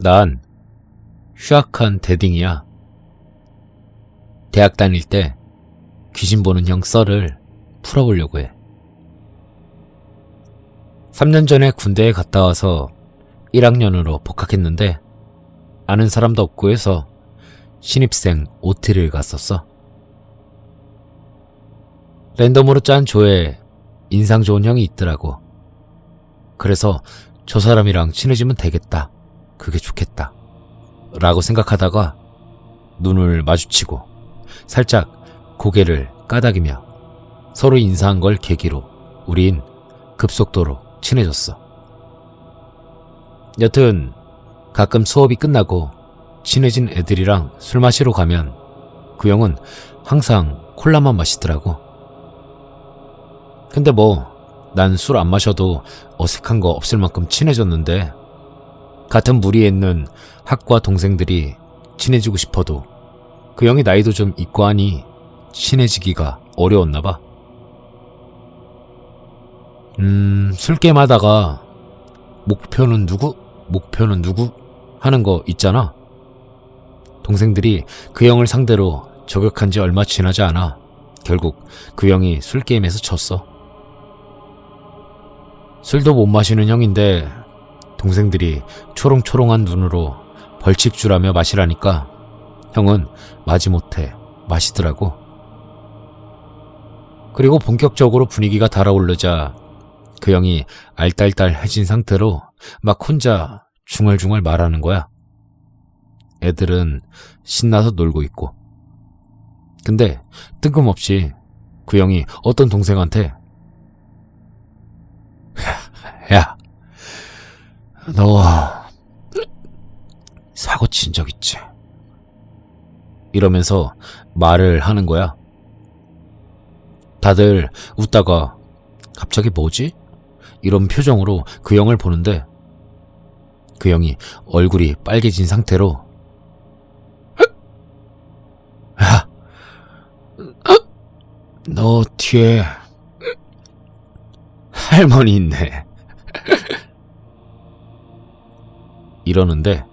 난 휴학한 대딩이야. 대학 다닐 때 귀신 보는 형 썰을 풀어보려고 해. 3년 전에 군대에 갔다 와서 1학년으로 복학했는데 아는 사람도 없고 해서 신입생 OT를 갔었어. 랜덤으로 짠 조에 인상 좋은 형이 있더라고. 그래서 저 사람이랑 친해지면 되겠다. 그게 좋겠다. 라고 생각하다가 눈을 마주치고 살짝 고개를 까닥이며 서로 인사한 걸 계기로 우린 급속도로 친해졌어. 여튼 가끔 수업이 끝나고 친해진 애들이랑 술 마시러 가면 그 형은 항상 콜라만 마시더라고. 근데 뭐 난 술 안 마셔도 어색한 거 없을 만큼 친해졌는데 같은 무리에 있는 학과 동생들이 친해지고 싶어도 그 형이 나이도 좀 있고 하니 친해지기가 어려웠나 봐. 음, 술게임 하다가 목표는 누구? 목표는 누구? 하는 거 있잖아. 동생들이 그 형을 상대로 저격한 지 얼마 지나지 않아 결국 그 형이 술게임에서 졌어. 술도 못 마시는 형인데 동생들이 초롱초롱한 눈으로 벌칙주라며 마시라니까 형은 마지못해 마시더라고. 그리고 본격적으로 분위기가 달아오르자 그 형이 알딸딸해진 상태로 막 혼자 중얼중얼 말하는 거야. 애들은 신나서 놀고 있고. 근데 뜬금없이 그 형이 어떤 동생한테 야, 너 사고 친 적 있지? 이러면서 말을 하는 거야. 다들 웃다가 갑자기 뭐지? 이런 표정으로 그 형을 보는데 그 형이 얼굴이 빨개진 상태로 야, 너 뒤에 할머니 있네. 이러는데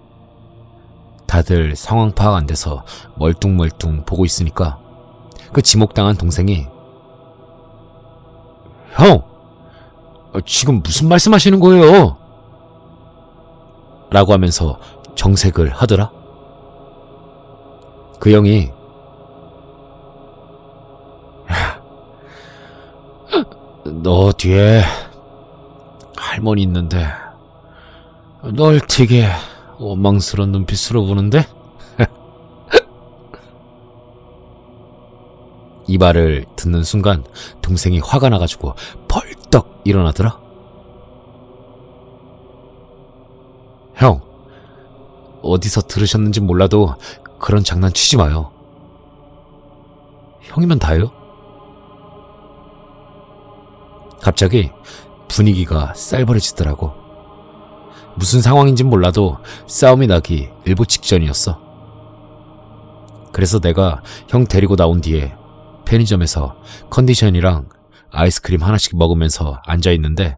다들 상황 파악 안 돼서 멀뚱멀뚱 보고 있으니까 그 지목당한 동생이 형! 어, 지금 무슨 말씀 하시는 거예요? 라고 하면서 정색을 하더라. 그 형이 너 뒤에 할머니 있는데 널 되게 원망스러운 눈빛으로 보는데? 이 말을 듣는 순간 동생이 화가 나가지고 벌떡 일어나더라. 형, 어디서 들으셨는지 몰라도 그런 장난 치지 마요. 형이면 다요? 갑자기 분위기가 쌀벌해지더라고. 무슨 상황인진 몰라도 싸움이 나기 일보 직전이었어. 그래서 내가 형 데리고 나온 뒤에 편의점에서 컨디션이랑 아이스크림 하나씩 먹으면서 앉아있는데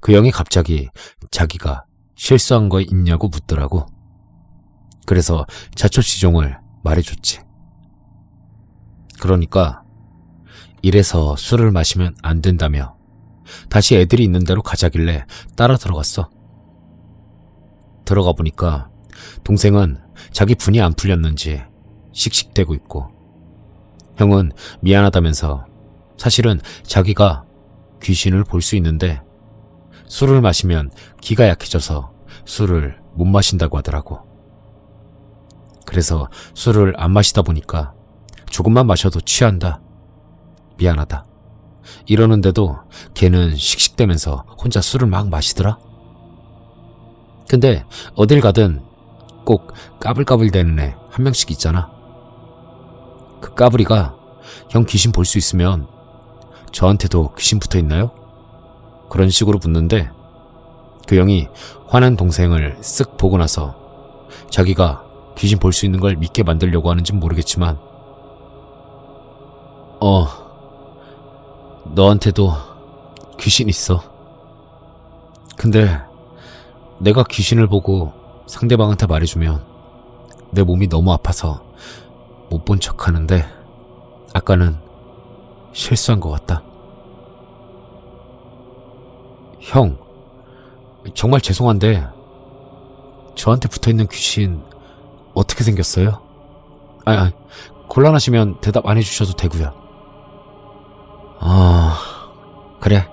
그 형이 갑자기 자기가 실수한 거 있냐고 묻더라고. 그래서 자초지종을 말해줬지. 그러니까 이래서 술을 마시면 안 된다며 다시 애들이 있는 대로 가자길래 따라 들어갔어. 들어가 보니까 동생은 자기 분이 안 풀렸는지 씩씩대고 있고 형은 미안하다면서 사실은 자기가 귀신을 볼 수 있는데 술을 마시면 기가 약해져서 술을 못 마신다고 하더라고. 그래서 술을 안 마시다 보니까 조금만 마셔도 취한다. 미안하다. 이러는데도 걔는 씩씩대면서 혼자 술을 막 마시더라. 근데 어딜 가든 꼭 까불까불대는 애 한 명씩 있잖아. 그 까불이가 형 귀신 볼 수 있으면 저한테도 귀신 붙어 있나요? 그런 식으로 묻는데 그 형이 화난 동생을 쓱 보고 나서 자기가 귀신 볼 수 있는 걸 믿게 만들려고 하는진 모르겠지만 어 너한테도 귀신 있어. 근데 내가 귀신을 보고 상대방한테 말해주면 내 몸이 너무 아파서 못 본 척 하는데 아까는 실수한 것 같다. 형, 정말 죄송한데 저한테 붙어 있는 귀신 어떻게 생겼어요? 아, 아 곤란하시면 대답 안 해주셔도 되고요. 아, 그래.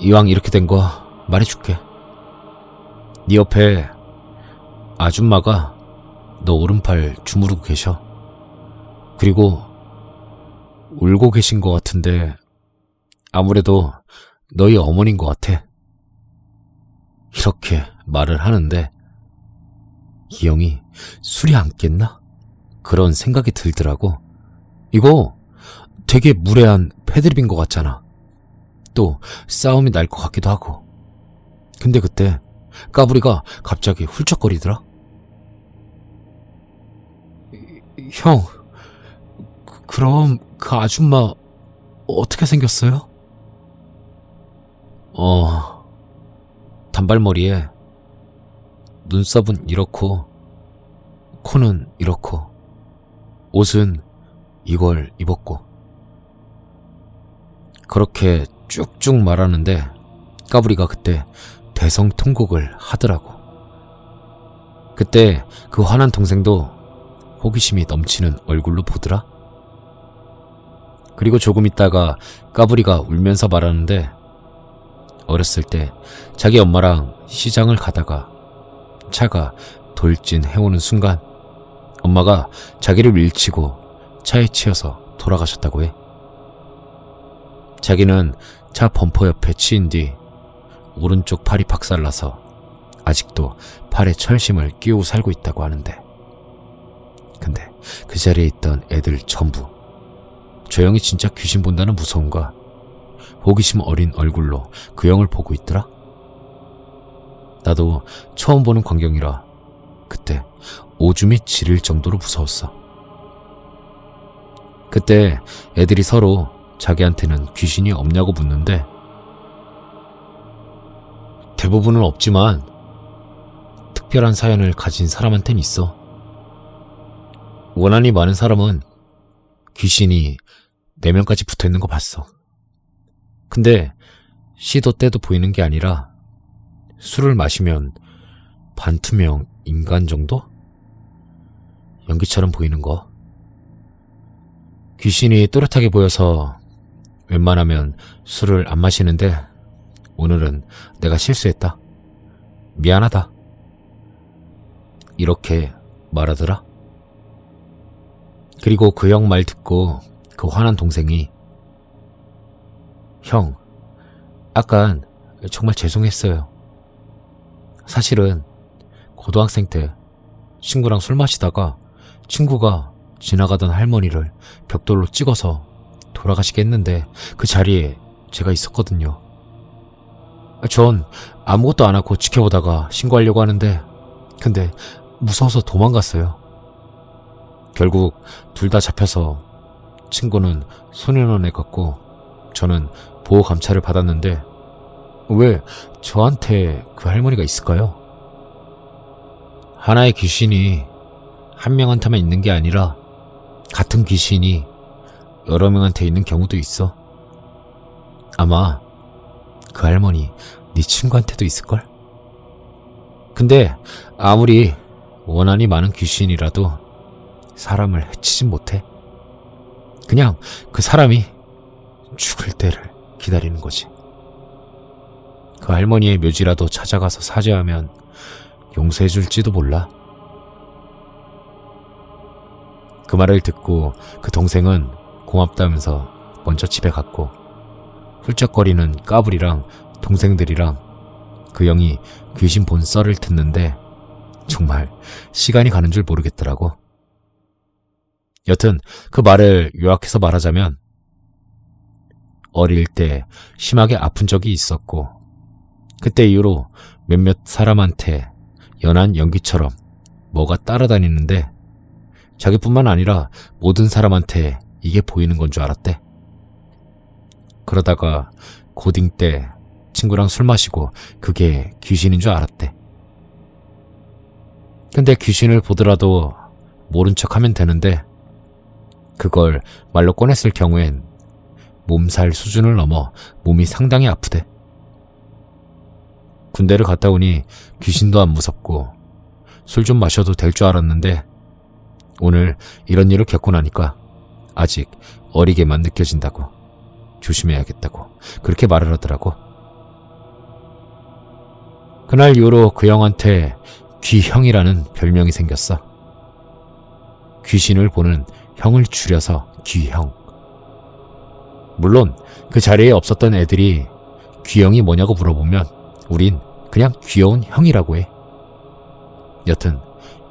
이왕 이렇게 된 거 말해줄게. 네 옆에 아줌마가 너 오른팔 주무르고 계셔. 그리고 울고 계신 것 같은데 아무래도 너희 어머니인 것 같아. 이렇게 말을 하는데 이 형이 술이 안 깼나? 그런 생각이 들더라고. 이거 되게 무례한 패드립인 것 같잖아. 또 싸움이 날 것 같기도 하고. 근데 그때 까불이가 갑자기 훌쩍거리더라. 형, 그- 그럼 그 아줌마 어떻게 생겼어요? 어, 단발머리에 눈썹은 이렇고 코는 이렇고 옷은 이걸 입었고 그렇게 쭉쭉 말하는데 까불이가 그때 대성통곡을 하더라고. 그때 그 화난 동생도 호기심이 넘치는 얼굴로 보더라. 그리고 조금 있다가 까불이가 울면서 말하는데 어렸을 때 자기 엄마랑 시장을 가다가 차가 돌진 해오는 순간 엄마가 자기를 밀치고 차에 치여서 돌아가셨다고 해. 자기는 차 범퍼 옆에 치인 뒤 오른쪽 팔이 박살나서 아직도 팔에 철심을 끼우고 살고 있다고 하는데 근데 그 자리에 있던 애들 전부 저 형이 진짜 귀신 본다는 무서움과 호기심 어린 얼굴로 그 형을 보고 있더라. 나도 처음 보는 광경이라 그때 오줌이 지릴 정도로 무서웠어. 그때 애들이 서로 자기한테는 귀신이 없냐고 묻는데 대부분은 없지만 특별한 사연을 가진 사람한텐 있어. 원한이 많은 사람은 귀신이 네 명까지 붙어 있는 거 봤어. 근데 시도 때도 보이는 게 아니라 술을 마시면 반투명 인간 정도? 연기처럼 보이는 거. 귀신이 또렷하게 보여서 웬만하면 술을 안 마시는데 오늘은 내가 실수했다. 미안하다. 이렇게 말하더라. 그리고 그 형 말 듣고 그 화난 동생이 형, 아깐 정말 죄송했어요. 사실은 고등학생 때 친구랑 술 마시다가 친구가 지나가던 할머니를 벽돌로 찍어서 돌아가시게 했는데 그 자리에 제가 있었거든요. 전 아무것도 안 하고 지켜보다가 신고하려고 하는데 근데 무서워서 도망갔어요. 결국 둘 다 잡혀서 친구는 소년원에 갔고 저는 보호 감찰을 받았는데 왜 저한테 그 할머니가 있을까요? 하나의 귀신이 한 명한테만 있는 게 아니라 같은 귀신이 여러 명한테 있는 경우도 있어. 아마 그 할머니 네 친구한테도 있을걸? 근데 아무리 원한이 많은 귀신이라도 사람을 해치진 못해. 그냥 그 사람이 죽을 때를 기다리는 거지. 그 할머니의 묘지라도 찾아가서 사죄하면 용서해줄지도 몰라. 그 말을 듣고 그 동생은 고맙다면서 먼저 집에 갔고 훌쩍거리는 까불이랑 동생들이랑 그 형이 귀신 본 썰을 듣는데 정말 시간이 가는 줄 모르겠더라고. 여튼 그 말을 요약해서 말하자면 어릴 때 심하게 아픈 적이 있었고 그때 이후로 몇몇 사람한테 연한 연기처럼 뭐가 따라다니는데 자기뿐만 아니라 모든 사람한테 이게 보이는 건 줄 알았대. 그러다가 고딩 때 친구랑 술 마시고 그게 귀신인 줄 알았대. 근데 귀신을 보더라도 모른 척 하면 되는데, 그걸 말로 꺼냈을 경우엔 몸살 수준을 넘어 몸이 상당히 아프대. 군대를 갔다 오니 귀신도 안 무섭고 술 좀 마셔도 될 줄 알았는데 오늘 이런 일을 겪고 나니까 아직 어리게만 느껴진다고 조심해야겠다고 그렇게 말을 하더라고. 그날 이후로 그 형한테 귀형이라는 별명이 생겼어. 귀신을 보는 형을 줄여서 귀형. 물론 그 자리에 없었던 애들이 귀형이 뭐냐고 물어보면 우린 그냥 귀여운 형이라고 해. 여튼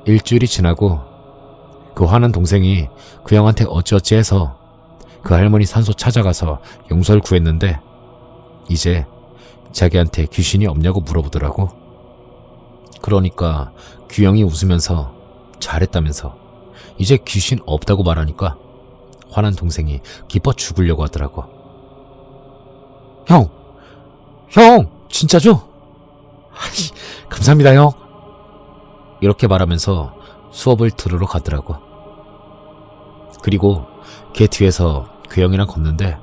일주일이 지나고 그 화난 동생이 그 형한테 어찌어찌 해서 그 할머니 산소 찾아가서 용서를 구했는데 이제 자기한테 귀신이 없냐고 물어보더라고. 그러니까 귀형이 웃으면서 잘했다면서 이제 귀신 없다고 말하니까 화난 동생이 기뻐 죽으려고 하더라고. 형! 형! 진짜죠? 아이, 감사합니다, 형. 이렇게 말하면서 수업을 들으러 가더라고. 그리고 걔 뒤에서 그 형이랑 걷는데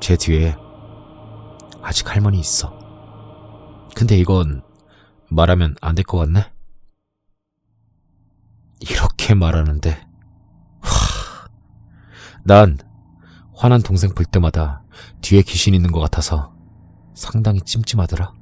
제 뒤에 아직 할머니 있어. 근데 이건 말하면 안 될 것 같네? 이렇게 말하는데, 하, 난 화난 동생 볼 때마다 뒤에 귀신 있는 것 같아서 상당히 찜찜하더라.